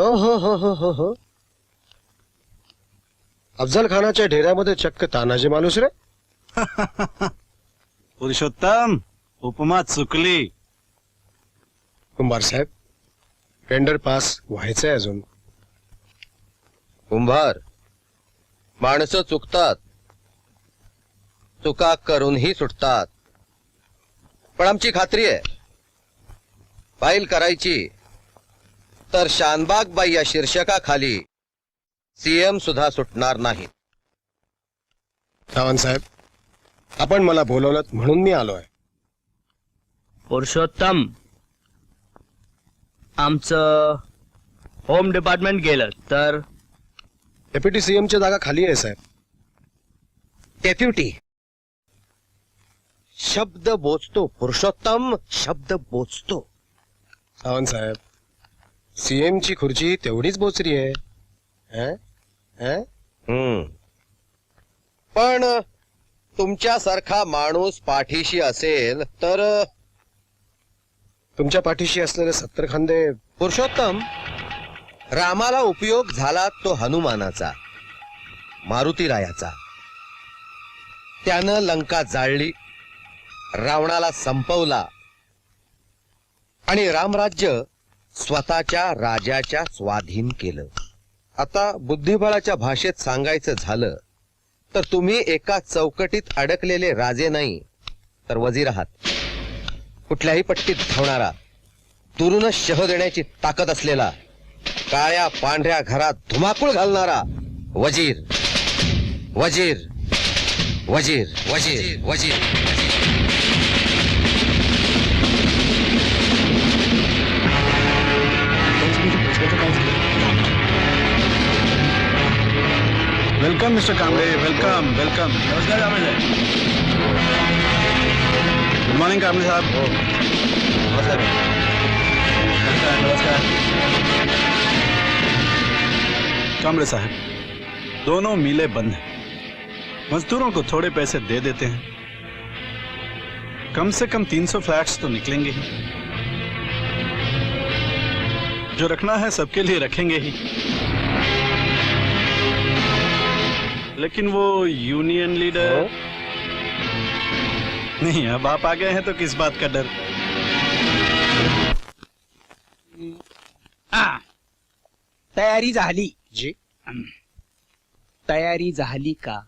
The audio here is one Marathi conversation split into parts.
हो हो हो हो हो हो. अफजल खानाच्या ढेऱ्यामध्ये चक्क तानाजी माणूस रे. पुरुषोत्तम उपमा चुकली. कुंभार साहेब टेंडर पास व्हायचंय अजून. कुंभार माणसं चुकतात. चुका करूनही सुटतात. पण आमची खात्री आहे फाईल करायची तर शानबाग बाई या शीर्षकाखाली सीएम सुद्धा सुटणार नाही. सावंत साहेब आपण मला बोलवलं म्हणून मी आलोय. पुरुषोत्तम आमचं होम डिपार्टमेंट गेलं तर? डेप्युटी सीएमची जागा खाली आहे साहेब. डेप्युटी. शब्द बोचतो पुरुषोत्तम शब्द बोचतो. सावंत साहेब सीएम ची खुर्ची तेवढीच बोचरी आहे हं? हं? हम्म. पण तुमच्यासारखा माणूस पाठीशी असेल तर तुमच्या पाठीशी असलेले सत्तर खांदे पुरुषोत्तम रामाला उपयोग झाला तो हनुमानाचा मारुतीरायाचा त्यानं लंका जाळली रावणाला संपवला आणि रामराज्य स्वतःच्या राजाच्या स्वाधीन केलं. आता बुद्धिबळाच्या भाषेत सांगायचं झालं तर तुम्ही एका चौकटीत अडकलेले राजे नाही तर वजीर आहात. कुठल्याही पट्टीत धावणारा दुरूनच शह देण्याची ताकद असलेला काळ्या पांढऱ्या घरात धुमाकूळ घालणारा वजीर. वजीर. वजीर. वजीर. वजीर. Welcome mister Kamble welcome welcome नमस्कार कांबळे गुड मॉर्निंग कांबळे साहब कांबळे साहब दोनों मिले बंद हैं। मजदूरों को थोड़े पैसे दे देते हैं। कम से कम 300 फ्लैट्स तो निकलेंगे ही। जो रखना है सबके लिए रखेंगे ही। लेकिन वो यूनियन लीडर नहीं अब आप आ गए हैं तो किस बात का डर? आ तयारी झाली। जी। तयारी झाली का?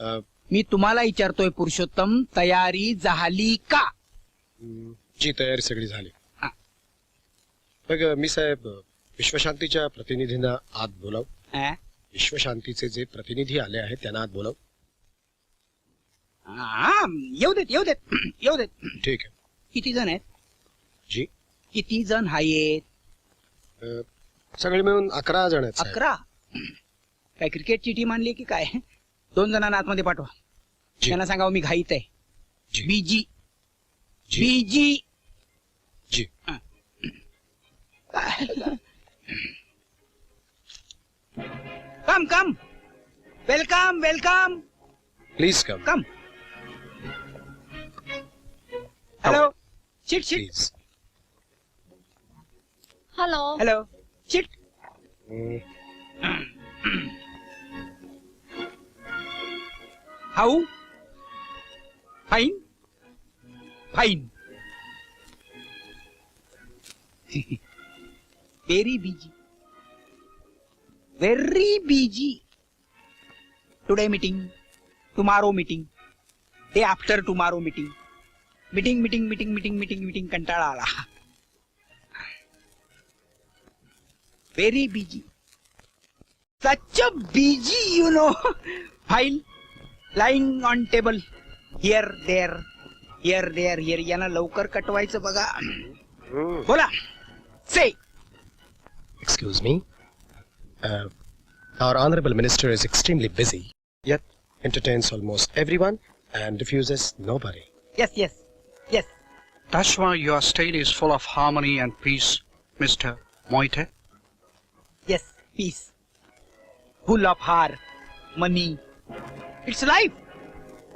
अ, मी तुम्हाला विचारतोय पुरुषोत्तम तयारी झाली का? जी तयारी सगळी झाली. हा. मग मी साहेब विश्वशांतीच्या प्रतिनिधींना आत बोलाव. आ? विश्वशांतीचे जे प्रतिनिधी आले आहेत त्यांना आत बोलाव. आ, येऊ देत येऊ देत येऊ देत. ठीक आहे. किती जण आहेत? जी. किती जण आहेत? अ, सगळे मिळून अकरा जण आहेत साहेब. अकरा? काय क्रिकेटची टीम आणली की काय? दोन जणांना आतमध्ये पाठवा. जी. त्यांना सांगा मी घाईत आहे. जी. बीजी जी. बीजी जी. Come, come. Welcome, welcome. Please come. Come. Hello. Sit, sit. Please. Hello. Hello. Sit. How? Fine? Fine. Very busy. Very busy today meeting tomorrow meeting day after tomorrow meeting meeting meeting meeting meeting meeting meeting कंटाळा आला very busy. Such a busy, you know. File lying on table. Here, there, here, there, here. यांना लवकर कटवायचं बघा बोला से Excuse me. Uh, our Honorable Minister is extremely busy, yet entertains almost everyone and refuses nobody. Yes, yes, yes. That's why your state is full of harmony and peace, Mr. Moite. Yes, peace. Who love her, money. It's life.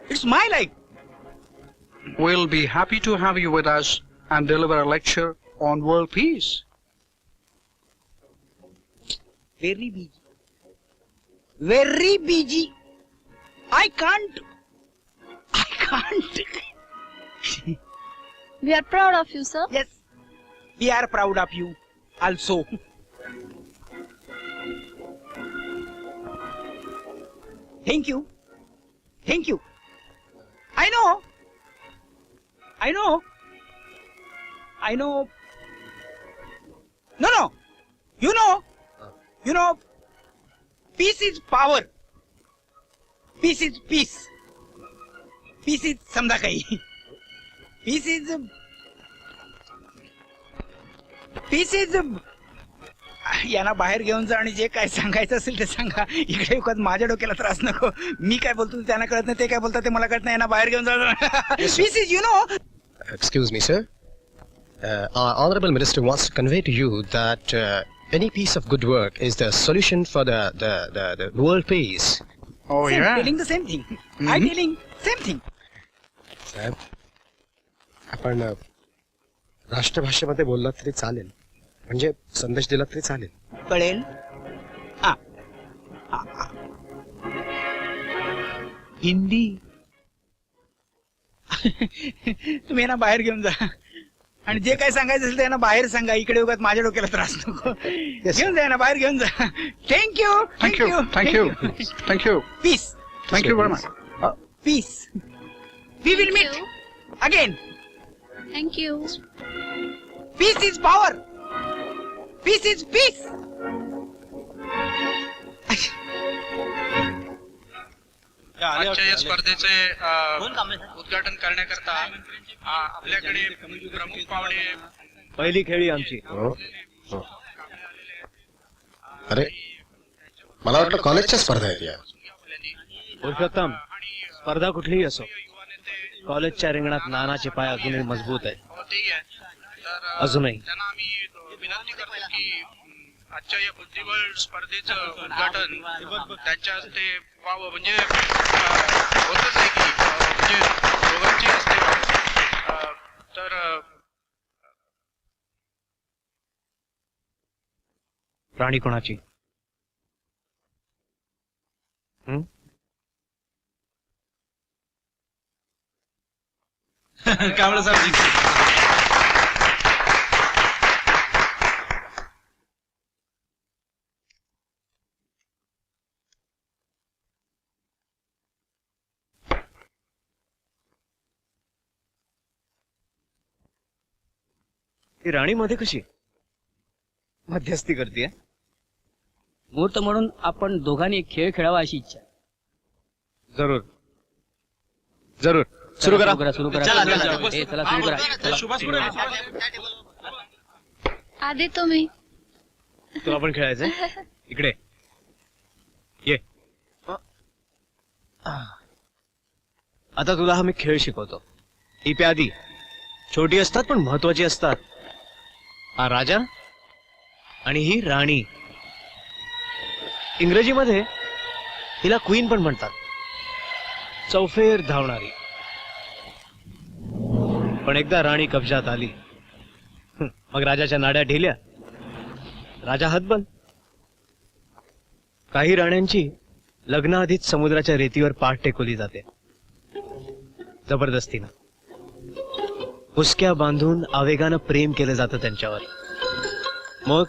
It's my life. We'll be happy to have you with us and deliver a lecture on world peace. Very busy. Very busy. I can't. I can't. We are proud of you, sir. yes. We are proud of you also. Thank you. Thank you. I know. I know. I know. No, no. You know. You know. Peace is power. Peace is peace. Peace is समजा काही Peace is. Peace is. यांना बाहेर घेऊन जा आणि जे काय सांगायचं असेल ते सांगा इकडे युगात माझ्या डोक्याला त्रास नको मी काय बोलतो त्यांना कळत नाही ते काय बोलतात ते मला कळत नाही यांना बाहेर घेऊन जा peace is you know Excuse me, sir. Uh, our honorable minister wants to convey to you that uh, any piece of good work is the solution for the, the, the, the world peace. Oh, yeah. Telling the same thing I telling same thing साहेब आपण अ, राष्ट्रभाषेमध्ये बोललात तरी चालेल. म्हणजे संदेश दिला तरी चालेल. कळेल? हा. हा, हा. हिंदी. तुम्ही यांना बाहेर घेऊन जा. आणि जे काय सांगायचं असेल ते यांना बाहेर सांगा. इकडे उगाच माझ्या डोक्याला त्रास नको. घेऊन जा यांना बाहेर घेऊन जा. Thank you you. Thank you. Peace you. very much. Peace we will meet. Again you. Peace is power peace is peace आजच्या या स्पर्धेचे उद्घाटन करण्याकरता आपल्याकडे प्रमुख पाहुणे पहिली खेळी आमची. हो हो. अरे मला वाटलं कॉलेजच्या स्पर्धा आहेत या. पुरुषोत्तम स्पर्धा कुठलीही असो. कॉलेजच्या रिंगणात नानाचे पाय अजूनही मजबूत आहेत. अजूनही. आजच्या या बुद्धिबळ स्पर्धेचं उद्घाटन त्यांच्या हस्ते व्हावं म्हणजे होतच आहे की म्हणजे दोघांची हस्ते तर अ, राणी कोणाची? हं? ती राणी मध्ये कशी मध्यस्थी करते. मुहूर्त म्हणून आपण दोघांनी एक खेळ खेळावा अशी इच्छा आहे. जरूर. जरूर. सुरू करा. सुरू करा सुरू करा. ए, चला सुरू करा. आधी तुम्ही. तुला पण खेळायचंय? इकडे. ये. आता तुला हा मी खेळ शिकवतो. ही प्यादी. छोटी असतात पण महत्वाची असतात. हा राजा आणि ही राणी. इंग्रजीमध्ये हिला क्वीन पण म्हणतात. चौफेर धावणारी. पण एकदा राणी कब्जात आली. मग राजाच्या नाड्या ढिल्या. राजा हतबल. काही राण्यांची लग्नाआधीच समुद्राच्या रेतीवर पाठ टेकवली जाते. जबरदस्तीनं. हुसक्या बांधून आवेगानं प्रेम केलं जातं त्यांच्यावर. मग?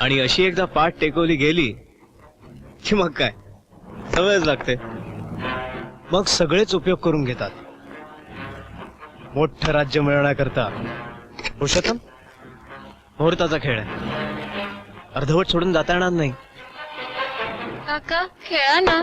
आणि अशी एकदा पाठ टेकवली गेली की मग काय? सवयच लागते मग सगळेच उपयोग करून घेतात. मोठं राज्य मिळवण्याकरता. हो, पुरुषोत्तम मुहूर्ताचा खेळ आहे. अर्धवट सोडून जाता येणार नाही. काका खेळा ना.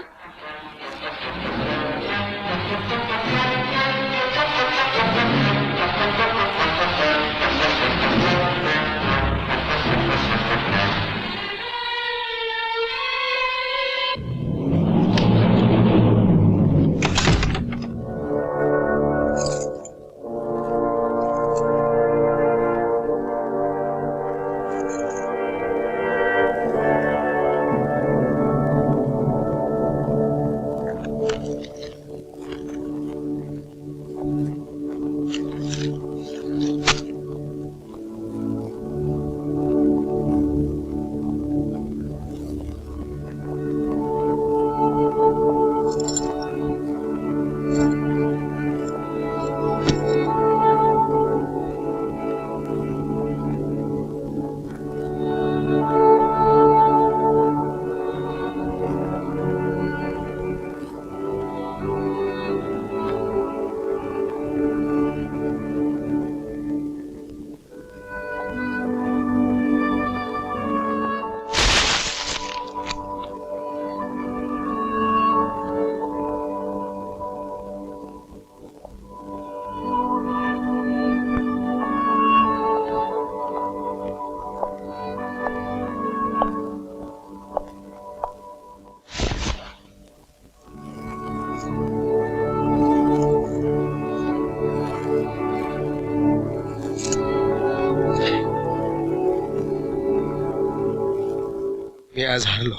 आज हरलो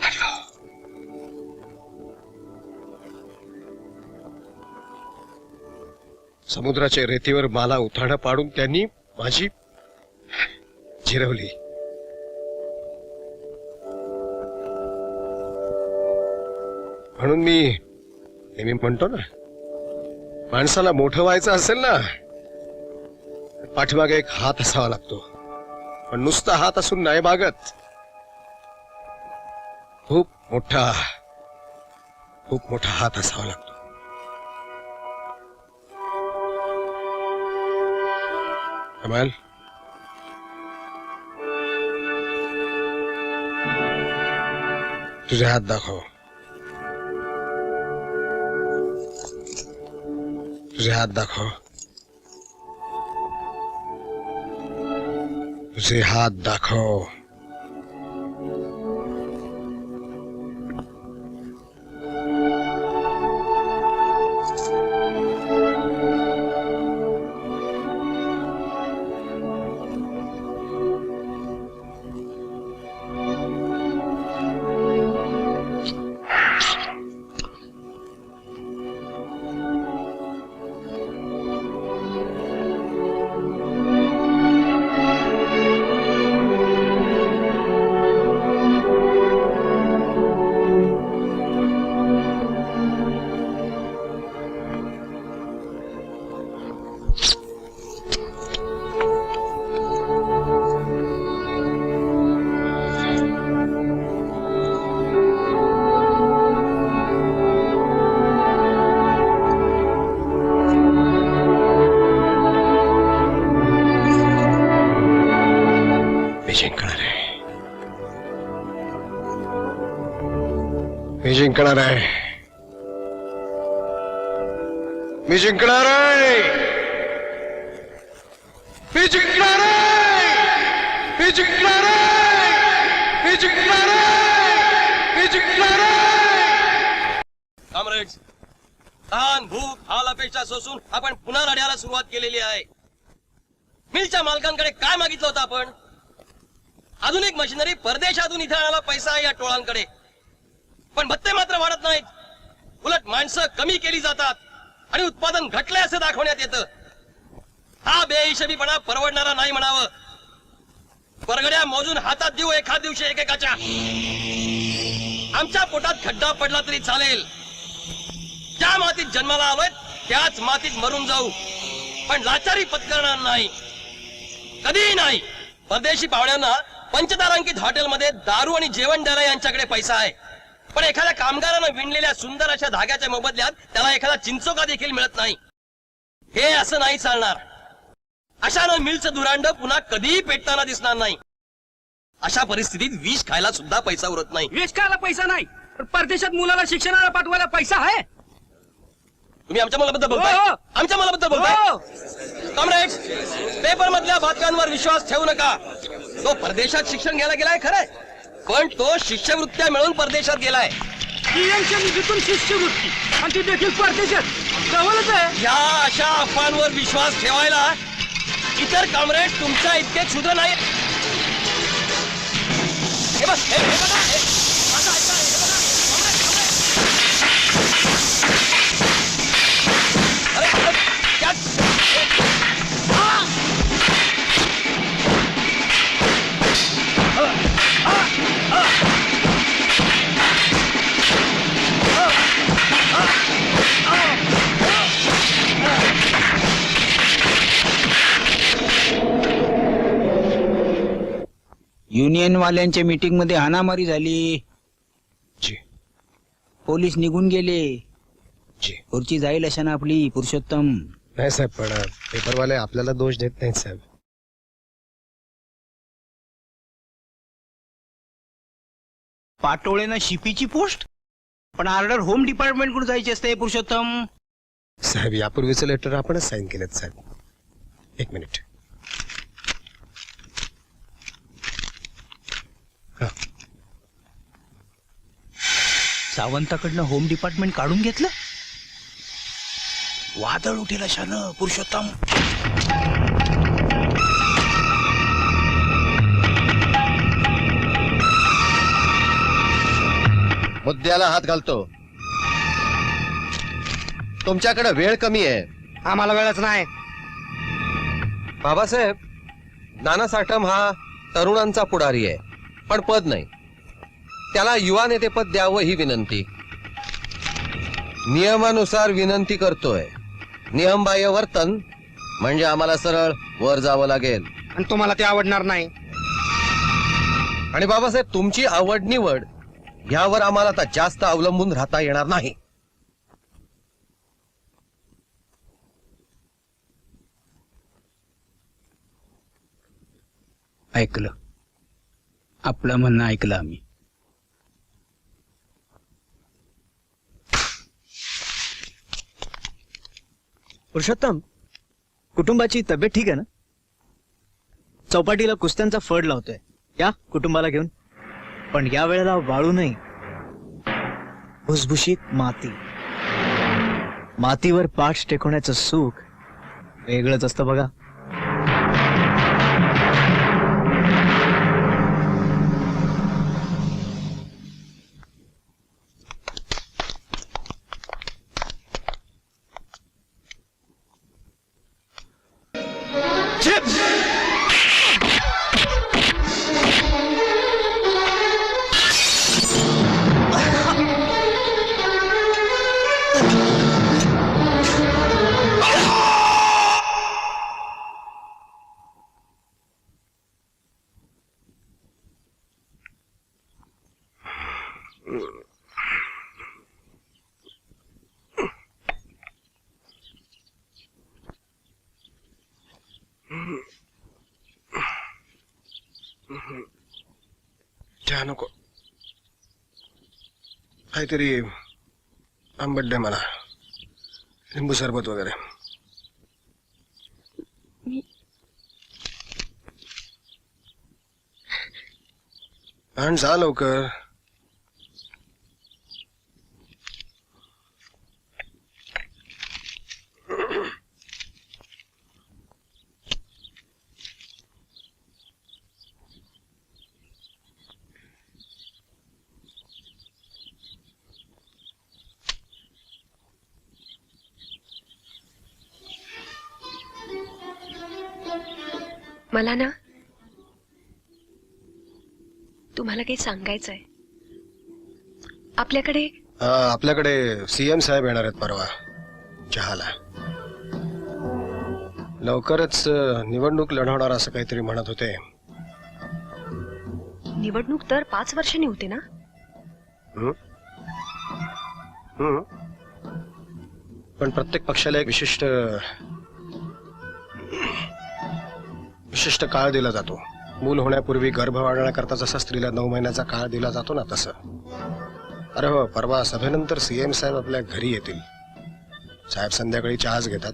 हरलो समुद्राच्या रेतीवर मला उथाडा पाडून त्यांनी माझी जिरवली. म्हणून मी नेहमी म्हणतो ना माणसाला मोठं व्हायचं असेल ना पाठीमागे एक हात असावा लागतो. पण नुसता हात असून नाही बागत. खूप मोठा खूप मोठा हात असावा लागतो. कमाल? तुझे हात दाखव. तुझे हात दाखव. तुझे हात दाखव जिंकणार आहे. मी जिंकणार आहे. मी जिंकणार आहे. मी जिंकणार आहे. मी जिंकणार आहे. मी जिंकणार आहे. कॉम्रेड्स तहान भूक हाल अपेक्षा सोसून आपण पुन्हा लढ्याला सुरुवात केलेली आहे. मिलच्या मालकांकडे काय मागितलं होतं आपण? आधुनिक मशिनरी परदेशातून इथे आणायला पैसा आहे या टोळांकडे. पण भत्ते मात्र वाढत नाहीत. उलट माणसं कमी केली जातात आणि उत्पादन घटले असं दाखवण्यात येतं. हा बेहिशेबीपणा परवडणारा नाही म्हणावं. परगड्या मोजून हातात देऊ एखाद दिवशी एकेकाच्या. आमच्या पोटात खड्डा पडला तरी चालेल. ज्या मातीत जन्माला आलोय त्याच मातीत मरून जाऊ. पण लाचारी पत्करणार नाही. कधीही नाही. परदेशी पाहुण्यांना पंचतारांकित हॉटेलमध्ये दारू आणि जेवण द्यायला यांच्याकडे पैसा आहे. पण एखाद्या कामगारानं विणलेल्या सुंदर अशा धाग्याच्या मोबदल्यात त्याला एखादा चिंचोका देखील मिळत नाही. हे असं नाही चालणार. अशानं मिलचं दुरांड पुन्हा कधीही पेटताना दिसणार नाही. अशा परिस्थितीत विष खायला सुद्धा पैसा उरत नाही. वेश खायला पैसा नाही. पण परदेशात मुलाला शिक्षणाला पाठवायला पैसा आहे? तुम्ही आमच्या मुलाबद्दल बोलताय? हो. आमच्या मुलाबद्दल बोलताय? हो. कॉम्रेड्स पेपर मधल्या बातम्यांवर विश्वास ठेवू नका. तो परदेशात शिक्षण घ्यायला गेलाय खरंय. पण तो शिष्यवृत्त्या मिळून परदेशात गेलाय. पीएमच्या निधीतून शिष्यवृत्ती आणि ती देखील परदेशात. जवळच आहे. या अशा अफवांवर विश्वास ठेवायला इतर कॉम्रेड तुमच्या इतके क्षुद्र नाही हे बघ, हे- हे बघा, हे- युनियन वाल्यांच्या मीटिंगमध्ये हाणामारी झाली. जी. पोलीस निघून गेले. जी. जाईल अशा ना आपली पुरुषोत्तम. नाही साहेब पण अ, पेपरवाले आपल्याला दोष देत नाहीत साहेब. पाटोळेनं शिपीची पोस्ट? पण ऑर्डर होम डिपार्टमेंटकडून जायची असते पुरुषोत्तम. साहेब यापूर्वीचं लेटर आपणच साईन केलेत साहेब. एक मिनिट. सावंताकडनं होम डिपार्टमेंट काढून घेतलं? वादळ उठेल अशानं पुरुषोत्तम. मुद्द्याला हात घालतो. तुमच्याकडे वेळ कमी आहे. आम्हाला वेळच नाही. बाबासाहेब नाना साठम हा तरुणांचा पुढारी आहे. पण पद नाही. त्याला युवा नेतेपद द्यावं ही विनंती. नियमानुसार विनंती करतोय. नियमबाह्य वर्तन म्हणजे आम्हाला सरळ वर जावं लागेल. आणि तुम्हाला ते आवडणार नाही. आणि बाबासाहेब तुमची आवड निवड यावर आम्हाला आता जास्त अवलंबून राहता येणार नाही. ऐकलं. आपलं म्हणणं ऐकलं आम्ही. पुरुषोत्तम कुटुंबाची तब्येत ठीक आहे ना? चौपाटीला कुस्त्यांचा फड लावतोय. या कुटुंबाला घेऊन. पण या वेळेला वाळू नाही. भुसभुशीत माती. मातीवर पाठ टेकवण्याचं सुख वेगळंच असतं बघा. चहा नको काहीतरी आंबट द्या मला लिंबू सरबत वगैरे आण जा लवकर मला ना तुम्हाला काही सांगायचंय आपल्याकडे आपल्याकडे सीएम साहेब येणार आहेत परवा चहाला लवकरच अं, निवडणूक लढवणार असं काहीतरी म्हणत होते निवडणूक तर पाच वर्षांनी होते ना हं? हं. पण प्रत्येक पक्षाला एक विशिष्ट विशिष्ट काळ दिला जातो. मूल होण्यापूर्वी गर्भ वाढवण्याकरता जसा स्त्रीला नऊ महिन्याचा काळ दिला जातो ना तसं. अरे हो परवा सभेनंतर सीएम साहेब आपल्या घरी येतील. साहेब संध्याकाळी चहाच घेतात.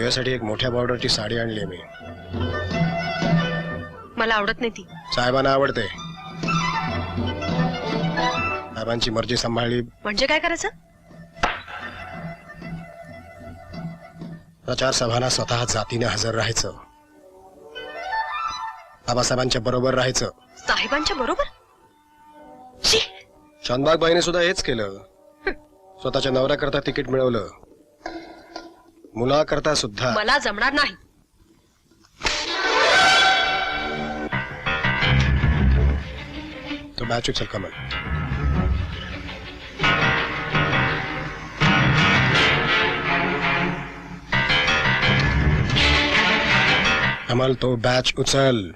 यासाठी एक मोठ्या बॉर्डरची साडी आणली मी. मला आवडत नाही ती. साहेबांना आवडते. साहेबांची मर्जी सांभाळली. म्हणजे काय करायचं? प्रचार सभांना स्वतः जातीने हजर राहायचं. बाबासाहेबांच्या बरोबर राहायचं. साहेबांच्या बरोबर? शी! शानबागबाईने सुद्धा हेच केलं. स्वतःच्या नवऱ्याकरता तिकीट मिळवलं. मुलाकरता सुद्धा. मला जमणार नाही. तो मॅच उचल कमल. कमल तो बॅच उचल.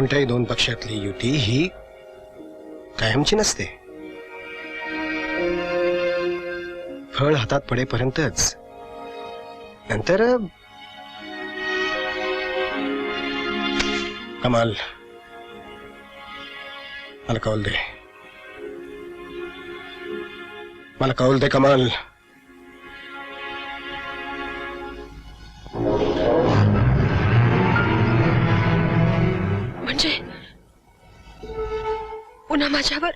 कोणत्याही दोन पक्षातली युती ही कायमची नसते. फळ हातात पडेपर्यंतच. नंतर कमाल. मला कौल दे. मला कौल दे कमाल. माझ्यावर